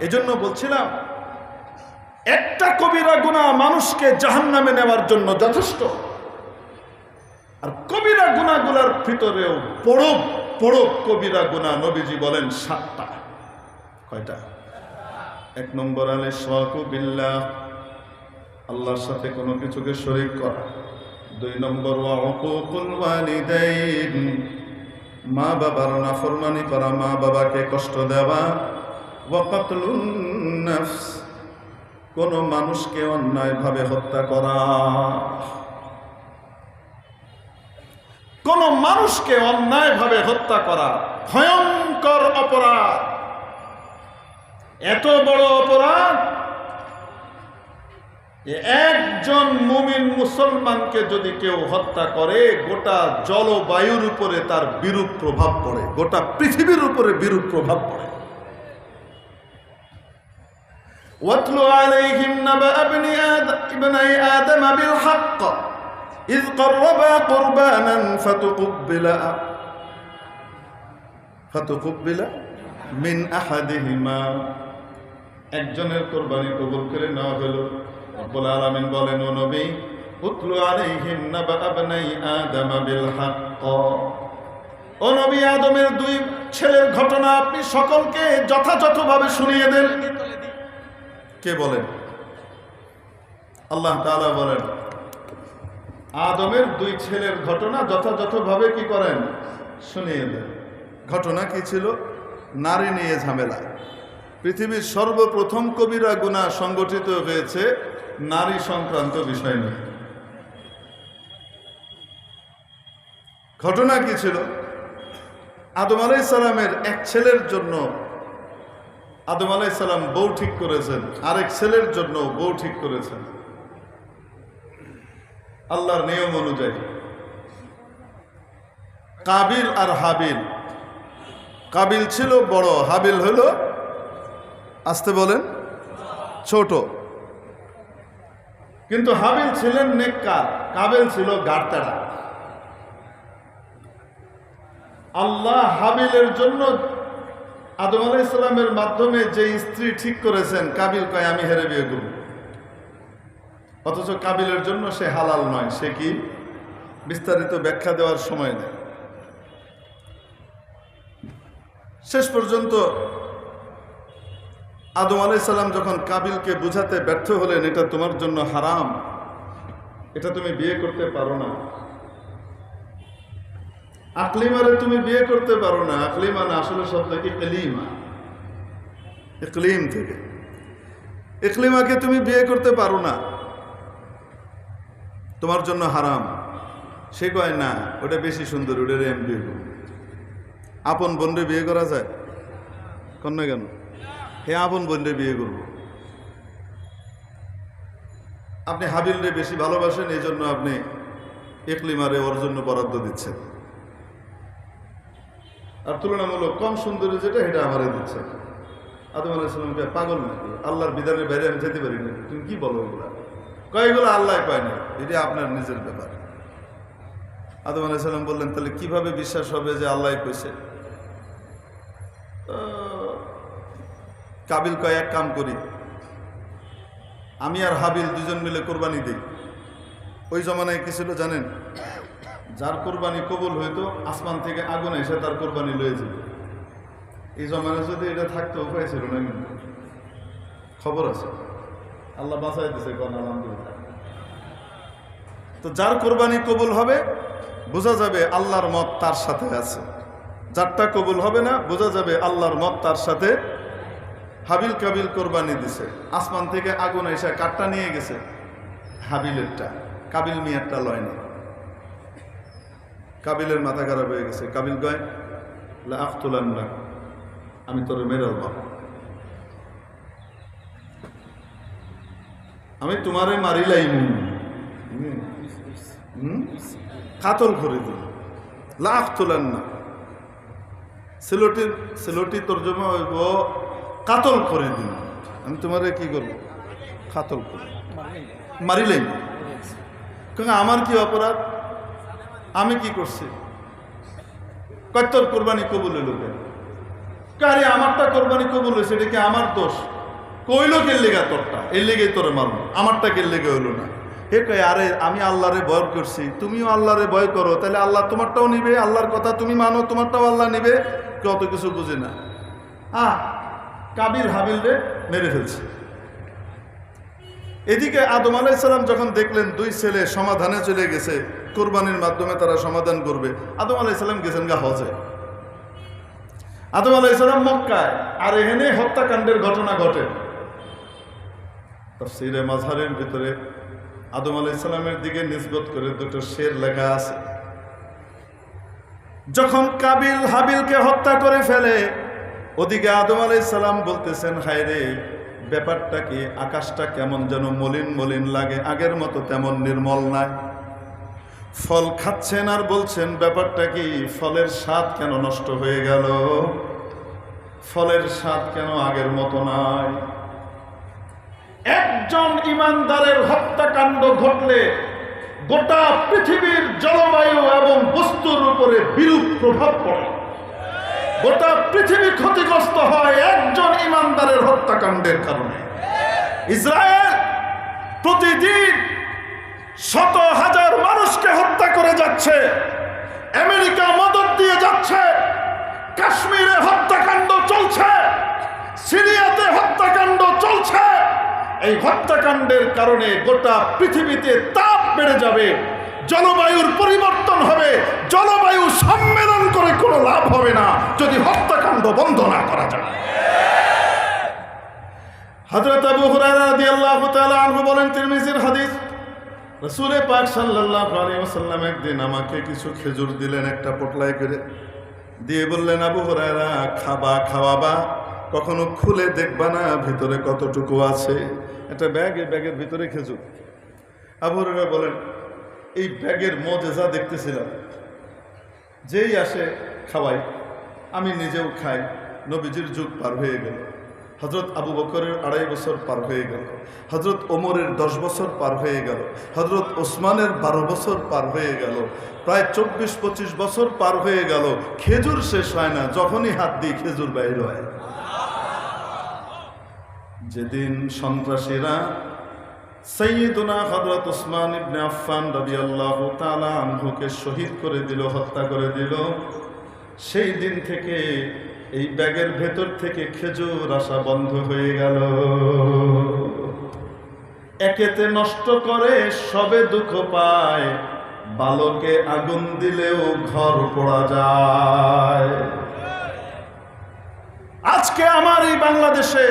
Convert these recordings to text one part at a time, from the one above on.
এজন্য বলছিলাম, একটা কবিরা গুণা মানুষকে জাহান্নামে নেওয়ার জন্য যথেষ্ট। আর কবিরা গুণাগুলার ভিতরেও বড় বড় কবিরা গুণা নবীজি বলেন সাতটা। কয়টা? এক নম্বর আলে বিল্লাহ, আল্লাহর সাথে কোনো কিছুকে শরীক করা। দুই নম্বর মা বাবার নাফরমানি করা, মা বাবাকে কষ্ট দেওয়া। কোন মানুষকে অন্যায়ভাবে হত্যা করা। কোন মানুষকে অন্যায়ভাবে হত্যা করা ভয়ঙ্কর অপরাধ। এত বড় অপরাধ একজন মুমিন মুসলমানকে যদি কেউ হত্যা করে, গোটা জলবায়ুর উপরে তার বিরূপ প্রভাব পড়ে, গোটা পৃথিবীর উপরে বিরূপ প্রভাব পড়ে। واتل عليهم نبأ ابن آدم ابني آدم بالحق إذ قربا قربانا فتقبل فتقبل من أحدهما একজনের কোরবানি কবুল করে নেওয়া হলো রব্বুল আলামিন বলেন ও নবী উতলু আলাইহিম নাবা আবনাই আদম বিল হক ও নবী আদমের দুই ছেলের ঘটনা আপনি সকলকে যথাযথভাবে শুনিয়ে দেন কে বলেন? আল্লাহ তাআলা বলেন, আদমের দুই ছেলের ঘটনা যথাযথভাবে কি করেন? শুনিয়ে দেন। ঘটনা কি ছিল? নারী নিয়ে ঝামেলা। পৃথিবীর সর্বপ্রথম কবিরা গুণা সংগঠিত হয়েছে নারী সংক্রান্ত বিষয় নিয়ে। ঘটনা কি ছিল? আদম আলাই সালামের এক ছেলের জন্য আদম আলাই সালাম বউ ঠিক করেছেন। আরেক ছেলের জন্য বউ ঠিক করেছেন। আল্লাহর নিয়ম অনুযায়ী। কাবিল আর হাবিল। কাবিল ছিল বড়, হাবিল হলো আসতে বলেন, ছোট। কিন্তু হাবিল ছিলেন নেককার, কাবিল ছিল গাড়তাড়া আল্লাহ হাবিলের জন্য আদম আলাহ ইসলামের মাধ্যমে যে স্ত্রী ঠিক করেছেন, কাবিল কয়, আমি হেরে বিয়ে করব। অথচ কাবিলের জন্য সে হালাল নয়, সে কি? বিস্তারিত ব্যাখ্যা দেওয়ার সময় নেই। শেষ পর্যন্ত আদম আলাইসাল্লাম যখন কাবিলকে বুঝাতে ব্যর্থ হলেন, এটা তোমার জন্য হারাম। এটা তুমি বিয়ে করতে পারো না। আকলিমারে তুমি বিয়ে করতে পারো না। আকলিমা না, আসলে সব কি? এলিমা ইকলিম থেকে। ইকলিমাকে তুমি বিয়ে করতে পারো না। তোমার জন্য হারাম। সে কয়, না, ওটা বেশি সুন্দর ওটারে আমি বিয়ে করব আপন বোনরে বিয়ে করা যায়? কন্যা কেন? হে আপন বোনরে বিয়ে করব। আপনি হাবিলরে বেশি ভালোবাসেন এই জন্য আপনি একলিমারে ওর জন্য বরাদ্দ দিচ্ছেন। আর তুলনামূলক কম সুন্দরী যেটা, সেটা আমারে দিচ্ছে। আদম আলাইসালামকে পাগল নাকি? আল্লাহর বিধানের বাইরে আমি যেতে পারি না তুমি কি বলো এগুলা? কয়েকগুলো আল্লাহ কয় না এটি আপনার নিজের ব্যাপার। আদম আলাইসাল্লাম বললেন, তাহলে কীভাবে বিশ্বাস হবে যে আল্লাহ কইছে? কাবিল কয়, এক কাম করি। আমি আর হাবিল দুজন মিলে কোরবানি দিই। ওই জমানায় কি ছিল জানেন যার কোরবানি কবুল হইতো, আসমান থেকে আগুন এসে তার কোরবানি লয়ে যেত। এই জমানায় যদি এটা থাকতো উপায় ছিল না কিন্তু। খবর আছে। আল্লাহ বাঁচাই দিছে তো যার কোরবানি কবুল হবে, বোঝা যাবে আল্লাহর মত তার সাথে আছে। যারটা কবুল হবে না, বোঝা যাবে আল্লাহর মত তার সাথে হাবিল কাবিল কোরবানি দিছে। আসমান থেকে আগুন এসে কাঠটা নিয়ে গেছে। হাবিলেরটা, কাবিল মিয়ারটা লয়নি। কাবিলের মাথা খারাপ হয়ে গেছে। কাবিল গয় আফতুলান না আমি তোর মেরাল বাবা আমি তোমারে মারিলাই কাতল করে দিল লাখ তোলান না সিলোটি তর্জমা হইব কাতল করে দিন আমি তোমারে কি করব? কাতল করে মারিলাই আমার কি অপরাধ? আমি কি করছি? কত্তর কোরবানি কবুল হইল কারে আমারটা কোরবানি কবুল হয়েছে এটা কি আমার দোষ? কইল কে লেগা তোরটা, এর লেগে তোরে মারবো, আমারটা কে লেগে হইল না? হে কয়, আরে, আমি আল্লাহরে ভয় করছি, তুমিও আল্লাহরে ভয় করো, তাহলে আল্লাহ তোমারটাও নিবে, আল্লাহর কথা তুমি মানো, তোমারটাও আল্লাহ নিবে? কত কিছু বুঝে না। আহ, কাবিল হাবিল রে, মেরে ফেলছে। এদিকে আদম আলাইসালাম যখন দেখলেন দুই ছেলে সমাধানে চলে গেছে, কোরবানির মাধ্যমে তারা সমাধান করবে, আদম আলাইসালাম গেছেন গা হজে। আদম আলাইসালাম মক্কায়, আর এখানে হত্যাকাণ্ডের ঘটনা ঘটে। তফসিরে মাঝহারের ভিতরে আদম আলাইসালামের দিকে নিসবত করে দুটো শের লেখা আছে। যখন কাবিল হাবিলকে হত্যা করে ফেলে, ওদিকে আদম আলাইসালাম বলতেছেন হায় রে ব্যাপারটা কি আকাশটা কেমন যেন মলিন মলিন লাগে, আগের মতো তেমন নির্মল নাই। ফল খাচ্ছেন আর বলছেন, ব্যাপারটা কি, ফলের স্বাদ কেন নষ্ট হয়ে গেল? ফলের স্বাদ কেন আগের মতো নাই? একজন ইমানদারের হত্যাকাণ্ড ঘটলে গোটা পৃথিবীর জলবায়ু এবং বস্তুর উপরে বিরূপ প্রভাব পড়ে। গোটা পৃথিবী ক্ষতিগ্রস্ত হয় একজন ইমানদারের হত্যাকাণ্ডের কারণে। ইসরায়েল প্রতিদিন শত হাজার মানুষকে হত্যা করে যাচ্ছে। আমেরিকা মদত দিয়ে যাচ্ছে। কাশ্মীরে হত্যাকাণ্ড চলছে। সিরিয়াতে হত্যাকাণ্ড চলছে। এই হত্যাকাণ্ডের কারণে গোটা পৃথিবীতে তাপ বেড়ে যাবে। জলবায়ুর পরিবর্তন হবে, জলবায়ু সম্মেলন করে কোনো লাভ হবে না যদি হত্যাকাণ্ড বন্ধ না করা যায়। হযরত আবু রাদিয়াল্লাহু তাআলা আনহু বলেন, তিরমিজির হাদিস, রাসূলে পাক সাল্লাল্লাহু আলাইহি ওয়াসাল্লাম একদিন আমাকে কিছু খেজুর দিলেন একটা পোটলায় করে। দিয়ে বললেন, আবু হুরায়রা, খাবা, খাওয়াবা, কখনো খুলে দেখবা না ভিতরে কতটুকু আছে? একটা ব্যাগ, ব্যাগের ভিতরে খেজুর। আবু হুরায়রা বলেন এই ব্যাগের মজেজা দেখতেছিলাম। যেই আসে খাওয়াই, আমি নিজেও খাই, নবীজির যুগ পার হয়ে গেল। হজরত আবু বকরের আড়াই বছর পার হয়ে গেল। হজরত ওমরের দশ বছর পার হয়ে গেল। হজরত ওসমানের বারো বছর পার হয়ে গেল। প্রায় চব্বিশ, পঁচিশ বছর পার হয়ে গেল। খেজুর শেষ হয় না, যখনই হাত দিই খেজুর বাইর হয়। যেদিন সন্ত্রাসীরা সৈয়দুনা হজরত ওসমান ইবনে আফফান রাদিয়াল্লাহু তালা আনহুকে শহীদ করে দিল, হত্যা করে দিল। সেই দিন থেকে এই ব্যাগের ভেতর থেকে খেজুর আসা বন্ধ হয়ে গেল। একেতে নষ্ট করে সবে দুঃখ পায়, বালকে আগুন দিলেও ঘর পড়া যায়। আজকে আমার এই বাংলাদেশে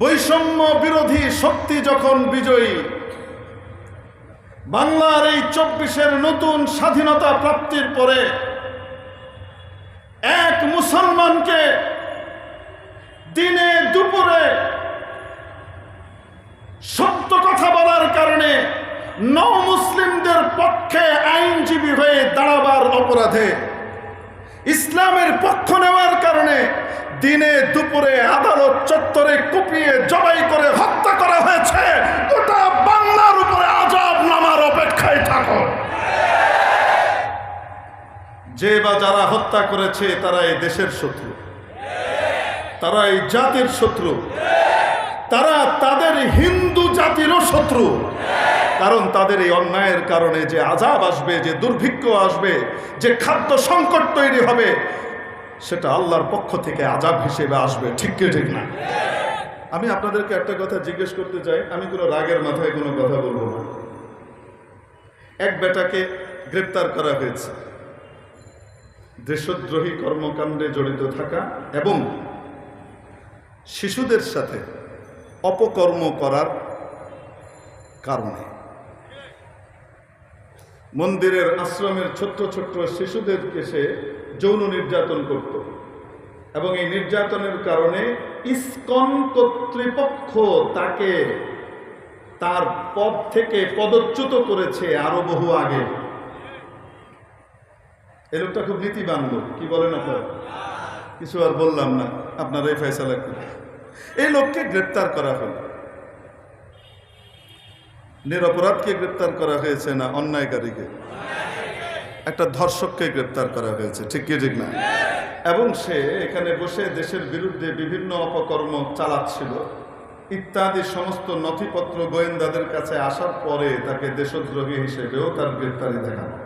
বৈষম্য বিরোধী শক্তি যখন বিজয়ী, বাংলার এই চব্বিশের নতুন স্বাধীনতা প্রাপ্তির পরে এক মুসলমানকে দিনে দুপুরে সত্য কথা বলার কারণে ন মুসলিমদের পক্ষে আইনজীবী হয়ে দাঁড়াবার অপরাধে ইসলামের পক্ষ দিনে দুপুরে আদালত চত্বরে কুপিয়ে জবাই করে হত্যা করা হয়েছে। গোটা বাংলার উপরে আজাব নামার অপেক্ষায় থাকো। যে বা যারা হত্যা করেছে, তারা এই দেশের শত্রু। তারা এই জাতির শত্রু। তারা তাদের হিন্দু জাতিরও শত্রু। কারণ তাদের এই অন্যায়ের কারণে যে আজাব আসবে, যে দুর্ভিক্ষ আসবে, যে খাদ্য সংকট তৈরি হবে সেটা আল্লাহর পক্ষ থেকে আজাব হিসেবে আসবে, ঠিক কি, ঠিক না? আমি আপনাদেরকে একটা কথা জিজ্ঞেস করতে চাই, আমি কোনো রাগের মাথায় কোনো কথা বলব না। এক বেটাকে গ্রেপ্তার করা হয়েছে। দেশদ্রোহী কর্মকাণ্ডে জড়িত থাকা এবং শিশুদের সাথে অপকর্ম করার কারণে। মন্দিরের আশ্রমের ছোট্ট ছোট্ট শিশুদেরকে সে যৌন নির্যাতন করত। এবং এই নির্যাতনের কারণে ইস্কন কর্তৃপক্ষ তাকে তার পদ থেকে পদচ্যুত করেছে আরও বহু আগে। এই লোকটা খুব নীতিবান লোক, কি বলেন আপনারা? কিছু আর বললাম না আপনারা এই ফয়সালা এই লোককে গ্রেপ্তার করা হলো। নিরপরাধকে গ্রেপ্তার করা হয়েছে না অন্যায়কারীকে? একটা ধর্ষককে গ্রেপ্তার করা হয়েছে, ঠিক কি, ঠিক না? এবং সে এখানে বসে দেশের বিরুদ্ধে বিভিন্ন অপকর্ম চালাচ্ছিল। ইত্যাদি সমস্ত নথিপত্র গোয়েন্দাদের কাছে আসার পরে তাকে দেশদ্রোহী হিসেবেও তার গ্রেপ্তারি দেখানো।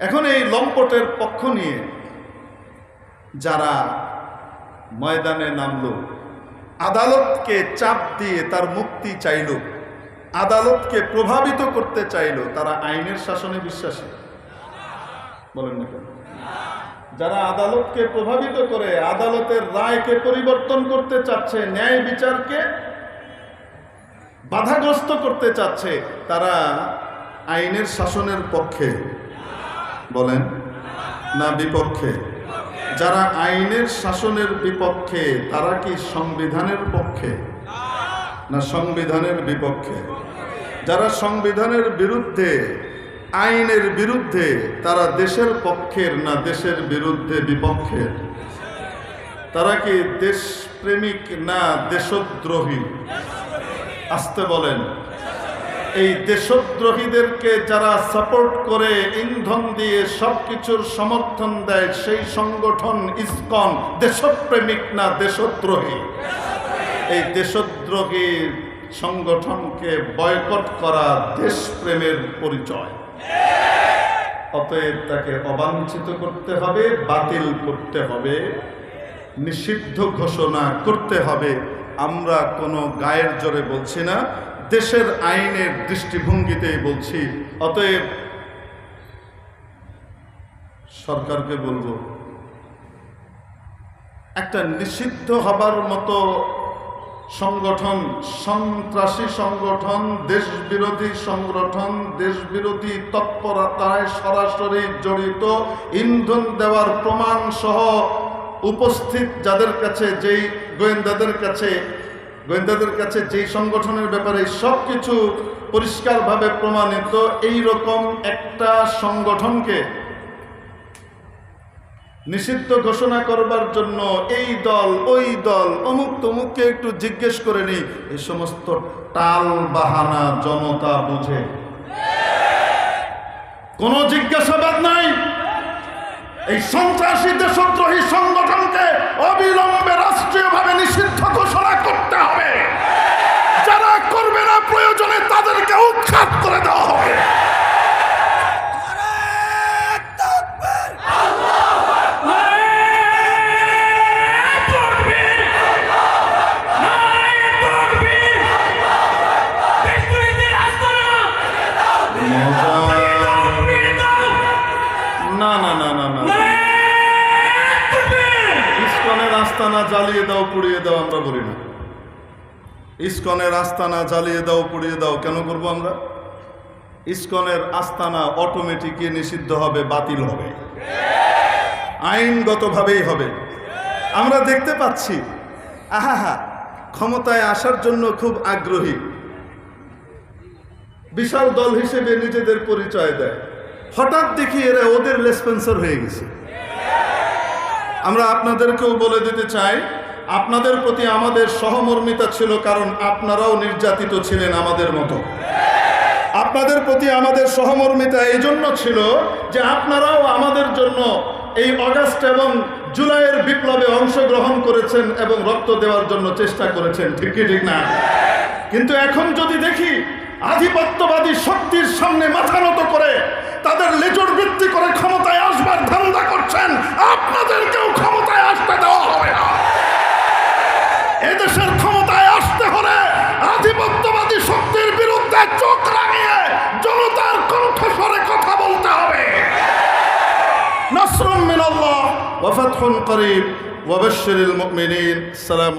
এখন এই লম্পটের পক্ষ নিয়ে যারা ময়দানে নামল, আদালতকে চাপ দিয়ে তার মুক্তি চাইল আদালতকে প্রভাবিত করতে চাইল, তারা আইনের শাসনে বিশ্বাসী। বলেন না কেন? যারা আদালতকে প্রভাবিত করে, আদালতের রায়কে পরিবর্তন করতে চাচ্ছে, ন্যায় বিচারকে বাধাগ্রস্ত করতে চাচ্ছে, তারা আইনের শাসনের পক্ষে। বলেন না বিপক্ষে? যারা আইনের শাসনের বিপক্ষে, তারা কি সংবিধানের পক্ষে? না সংবিধানের বিপক্ষে। যারা সংবিধানের বিরুদ্ধে, আইনের বিরুদ্ধে, তারা দেশের পক্ষের না দেশের বিরুদ্ধে বিপক্ষের? তারা কি দেশপ্রেমিক না দেশদ্রোহী? আসতে বলেন। এই দেশদ্রোহীদেরকে যারা সাপোর্ট করে, ইন্ধন দিয়ে সব কিছুর সমর্থন দেয়, সেই সংগঠন ইসকন, দেশপ্রেমিক না দেশদ্রোহী? এই দেশদ্রোহী সংগঠনকে বয়কট করা দেশপ্রেমের পরিচয়। অতএব তাকে অবাঞ্ছিত করতে হবে, বাতিল করতে হবে, নিষিদ্ধ ঘোষণা করতে হবে। আমরা কোনো গায়ের জোরে বলছি না, দেশের আইনের দৃষ্টিভঙ্গিতেই বলছি। অতএব সরকারকে বলব, একটা নিষিদ্ধ হবার মতো সংগঠন, সন্ত্রাসী সংগঠন, দেশবিরোধী সংগঠন, দেশবিরোধী তৎপরতায় সরাসরি জড়িত ইন্ধন দেওয়ার প্রমাণ সহ উপস্থিত যাদের কাছে, যেই গোয়েন্দাদের কাছে গোয়েন্দাদের কাছে যেই সংগঠনের ব্যাপারে সব কিছু পরিষ্কারভাবে প্রমাণিত এই রকম একটা সংগঠনকে নিষিদ্ধ ঘোষণা করবার জন্য এই দল, ওই দল, অমুক তমুককে একটু জিজ্ঞেস করে নি এই সমস্ত টাল বাহানা জনতা বুঝে। কোনো জিজ্ঞাসাবাদ নাই। এই সন্ত্রাসী দেশদ্রোহী সংগঠনকে না না না ইস্কনের আস্তানা জ্বালিয়ে দাও পুড়িয়ে দাও আমরা বলি না। ইস্কনের আস্তানা জ্বালিয়ে দাও পুড়িয়ে দাও কেন করব আমরা? ইস্কনের আস্তানা অটোমেটিকই নিষিদ্ধ হবে বাতিল হবে। আইনগতভাবেই হবে। আমরা দেখতে পাচ্ছি। আহা ক্ষমতায় আসার জন্য খুব আগ্রহী। বিশাল দল হিসেবে নিজেদের পরিচয় দেয়। হঠাৎ দেখি এরা ওদের লেসপেন্সার হয়ে গেছে। আমরা আপনাদেরকেও বলে দিতে চাই, আপনাদের প্রতি আমাদের সহমর্মিতা ছিল কারণ আপনারাও নির্যাতিত ছিলেন আমাদের মতো। আপনাদের প্রতি আমাদের সহমর্মিতা এই জন্য ছিল যে আপনারাও আমাদের জন্য এই অগাস্ট এবং জুলাইয়ের বিপ্লবে অংশগ্রহণ করেছেন এবং রক্ত দেওয়ার জন্য চেষ্টা করেছেন। ঠিক কি, ঠিক না? কিন্তু এখন যদি দেখি আধিপত্যবাদী শক্তির সামনে মাথা নত করে তাদের লেজর বৃত্তি করে ক্ষমতায় আসবার ধান্দা করছেন। আপনাদেরকেও ক্ষমতায় আসতে দেওয়া হবে না। এদেশের ক্ষমতায় আসতে হলে আধিপত্যবাদী শক্তির বিরুদ্ধে চোখ রাঙিয়ে জনতার কণ্ঠস্বরে কথা বলতে হবে। নাসরুম মিনাল্লাহ ওয়া ফাতহুন করিব ওয়া মুমিনিন। সালাম